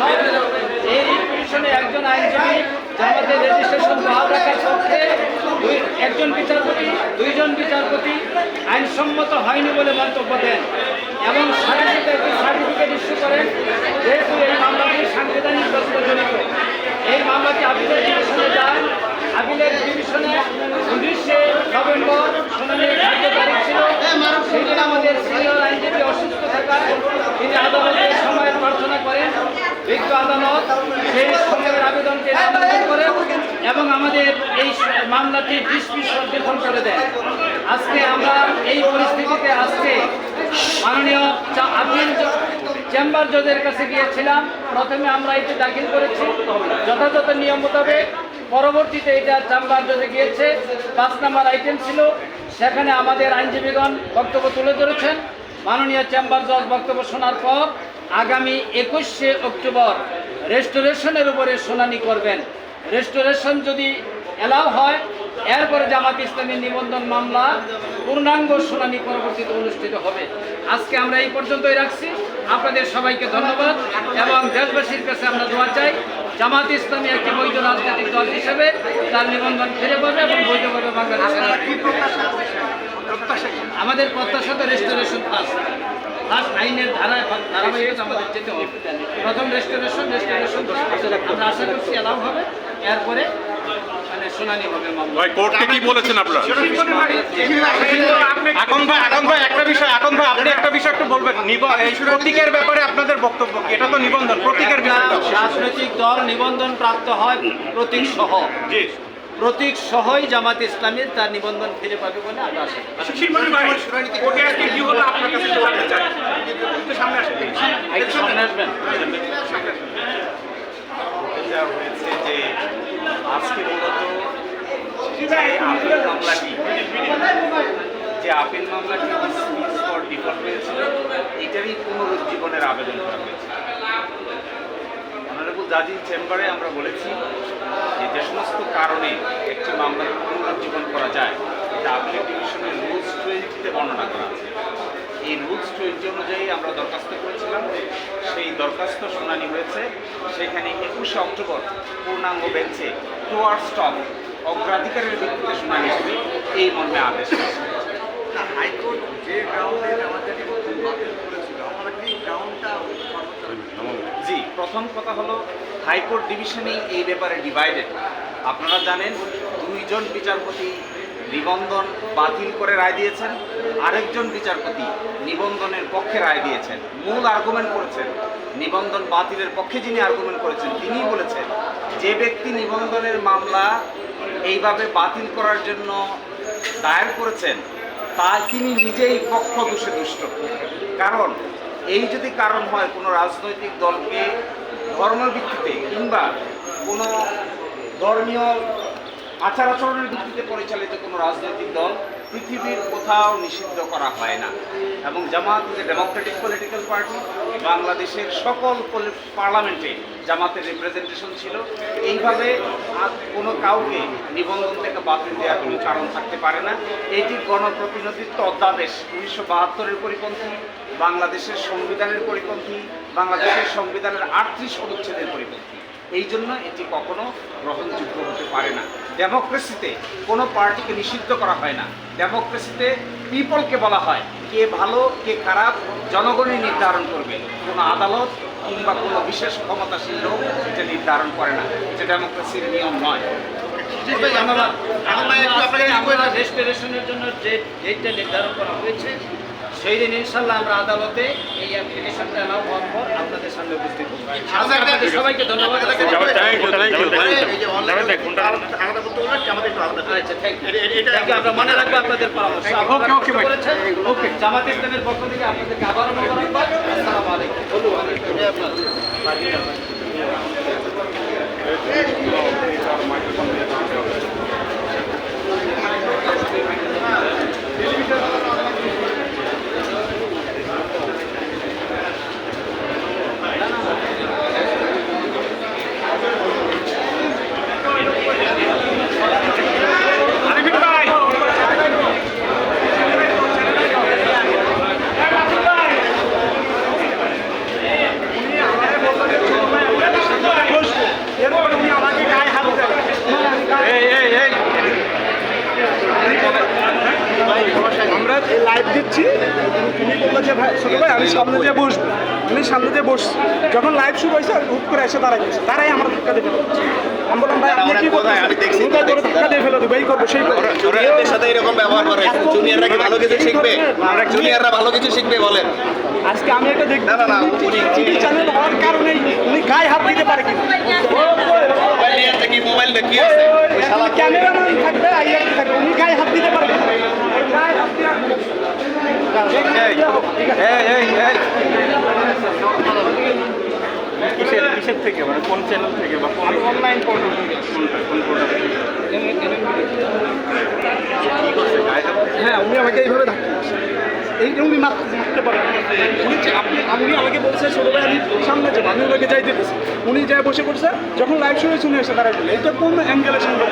হয় এই রিট একজন আইনজীবী রেজিস্ট্রেশন বহাল একজন বিচারপতি, দুইজন বিচারপতি আইনসম্মত হয়নি বলে মন্তব্য দেন। এবং সার্টিফিকেট সার্টিফিকেট ইস্যু করেন যেহেতু এই মামলাটি সাংবিধানিক প্রশ্ন জড়িত এই মামলাটি আপিলের ডিভিশনে যায় আপিলের ডিভিশনে উনিশে নভেম্বর শুনানির ধার্য তারিখ ছিল সেদিন আমাদের সিনিয়র আইনজীবী অসুস্থ থাকায় তিনি আদালতে সময়ের প্রার্থনা করেন বিজ্ঞ আদালত সেই সময়ের আবেদনকে নামঞ্জুর করে এবং আমাদের এই মামলাটি ডিসমিস গ্রহণ করে দেয়। আজকে আমরা এই পরিস্থিতিতে আজকে মাননীয় আপিল চেম্বার জজের কাছে গিয়েছিলাম। প্রথমে আমরা এটি দাখিল করেছি। যথাযথ নিয়ম মোতাবেক পরবর্তীতে এটা চেম্বার জজে গিয়েছে। পাঁচ নাম্বার আইটেম ছিল। সেখানে আমাদের আইনজীবীগণ বক্তব্য তুলে ধরেছেন। মাননীয় চেম্বার জজ বক্তব্য শোনার পর আগামী একুশে অক্টোবর রেস্টোরেশনের উপরে শুনানি করবেন। রেস্টোরেশন যদি এলাও হয়। এরপরে জামাত ইসলামী নিবন্ধন মামলা পূর্ণাঙ্গ শুনানি পরবর্তীতে অনুষ্ঠিত হবে। আজকে আমরা এই পর্যন্তই রাখছি। আপনাদের সবাইকে ধন্যবাদ এবং দেশবাসীর কাছে আমরা দোয়া চাই জামাত ইসলামী একটি বৈধ রাজনৈতিক দল হিসেবে তার নিবন্ধন ফিরে পাবে এবং বৈধভাবে বাংলাদেশের আমাদের প্রত্যাশা তো রেস্টোরেশন ফার্স্ট ফার্স্ট আইনের ধারায় ধারাবাহিকতা আমাদের যেতে হবে। প্রথম রেস্টোরেশন রেস্টোরেশন আমরা আশা করছি এলাও হবে। এরপরে শুনানি হবে ভাই কোর্টকে কি বলেছেন আপনারা? এখন ভাই এখন ভাই একটা বিষয় এখন ভাই আপনি একটা বিষয় একটু বলবেন। প্রতীকের ব্যাপারে আপনাদের বক্তব্য এটা তো নিবন্ধন প্রতীকের রাজনৈতিক দল নিবন্ধন প্রাপ্ত হয় প্রতীক সহ। জি। প্রতীক সহই জামাত ইসলামীর তার নিবন্ধন ফিরে পাবে বলে আমরা আশা করি। সামনে আসবেন যা হয়েছে যে আজকে মূলত যে আপিল মামলাটি যে আপিল মামলাটি ডিসমিস ফর ডিফল্ট হয়েছিল এটারই পুনরুজ্জীবনের আবেদন করা হয়েছে। অনারেবল জাজির চেম্বারে আমরা বলেছি যে যে সমস্ত কারণে একটি মামলার পুনরুজ্জীবন করা যায়, এটা আপিল ডিভিশনের রুলস টুয়েলভতে বর্ণনা করা আছে। এই রুলস টুয়েলভ অনুযায়ী আমরা দরখাস্ত করেছিলাম। সেই দরখাস্ত শুনানি হয়েছে। সেখানে একুশে অক্টোবর পূর্ণাঙ্গ বেঞ্চে টুয়ার স্টপ অগ্রাধিকারের ভিত্তিতে শুনানি হবে। এই মর্মে আদেশ হাইকোর্ট যে গ্রাউন্ডে আমাদের নিবন্ধন বাতিল করেছিল আপনারা কি গ্রাউন্ডটা সর্বোচ্চ জি প্রথম কথা হলো, হাইকোর্ট ডিভিশনেই এই ব্যাপারে ডিভাইডেড আপনারা জানেন, দুইজন বিচারপতি নিবন্ধন বাতিল করে রায় দিয়েছেন, আরেকজন বিচারপতি নিবন্ধনের পক্ষে রায় দিয়েছেন। মূল আর্গুমেন্ট করেছেন, নিবন্ধন বাতিলের পক্ষে যিনি আর্গুমেন্ট করেছেন তিনি বলেছেন, যে ব্যক্তি নিবন্ধনের মামলা এইভাবে বাতিল করার জন্য দায়ের করেছেন, তা তিনি নিজেই পক্ষ দোষে দুষ্ট। কারণ এই যদি কারণ হয় কোনো রাজনৈতিক দলকে ধর্মের ভিত্তিতে কিংবা কোনো ধর্মীয় আচার আচরণের ভিত্তিতে পরিচালিত কোনো রাজনৈতিক দল পৃথিবীর কোথাও নিষিদ্ধ করা হয় না। এবং জামাত যে ডেমোক্রেটিক পলিটিক্যাল পার্টি বাংলাদেশের সকল পার্লামেন্টে জামাতের রিপ্রেজেন্টেশন ছিল। এইভাবে কোনো কাউকে নিবন্ধন থেকে বাতিল দেওয়ার কোনো কারণ থাকতে পারে না। এটি গণপ্রতিনিধিত্ব অধ্যাদেশ উনিশশো বাহাত্তরের পরিপন্থী বাংলাদেশের সংবিধানের পরিপন্থী বাংলাদেশের সংবিধানের আটত্রিশ অনুচ্ছেদের পরিপন্থী। এই জন্য এটি কখনো গ্রহণযোগ্য হতে পারে না। ডেমোক্রেসিতে কোনো পার্টিকে নিষিদ্ধ করা হয় না। ডেমোক্রেসিতে পিপলকে বলা হয় কে ভালো কে খারাপ জনগণই নির্ধারণ করবে। কোনো আদালত কিংবা কোনো বিশেষ ক্ষমতাশীল লোক এটা নির্ধারণ করে না। এটা ডেমোক্রেসির নিয়ম নয়। রেস্টোরেশনের জন্য যে ডেটটা নির্ধারণ করা হয়েছে সেই দিন ইনশাল্লাহ আমরা আদালতে এই অ্যাপ্লিকেশনটা এলাও হওয়ার পর আপনাদের সামনে উপস্থিত হব। আপনাদের সবাইকে ধন্যবাদ। আচ্ছা আমরা মনে রাখব আপনাদের পরামর্শ। জামাত ইসলামের পক্ষ থেকে আপনাদেরকে আবারও মোবারকবাদ আসসালামু আলাইকুম। ধন্যবাদ। লাইভ দিচ্ছি। উনি বলল যে ভাই ছোটো ভাই আমি সামনে দিয়ে বসবো। আমি সামনে দিয়ে বসছি। যখন লাইভ শুরু হয়েছে হুট করে এসে দাঁড়াই গেছে তারাই আমার ধাক্কা দিয়ে আমি বললাম ভাই আপনি কি? আমি দেখছি। ধাক্কা দিয়ে ফেলো দিবে এই করব। সেই জুনিয়রদের সাথে এরকম ব্যবহার করে। জুনিয়ররা কি ভালো কিছু শিখবে? জুনিয়ররা ভালো কিছু শিখবে বলেন। আজকে আমি এটা দেখব না, না, টিভি চ্যানেল হওয়ার কারণেই উনি গায়ে হাত দিতে পারে মোবাইল নিয়ে কি? মোবাইল কি আছে? ক্যামেরাম্যান থাকবে আইয়ার থাকবে উনি গায়ে হাত দিতে পারবে না। গায়ে হাত দিয়ে রাখবে। কিসের কিসের অনলাইন হ্যাঁ উনি আমাকে এইভাবে ধাক্কা। এই উনি মারতে পারেন উনি আপনি উনি আমাকে বলছে ছোট আমি সামনে যাব যাইতে দিচ্ছি উনি যা বসে পড়ছে, যখন লাইভ হয়েছে উনি এসে দাঁড়াই বলে এটা কোন অ্যাঙ্গেলের সঙ্গে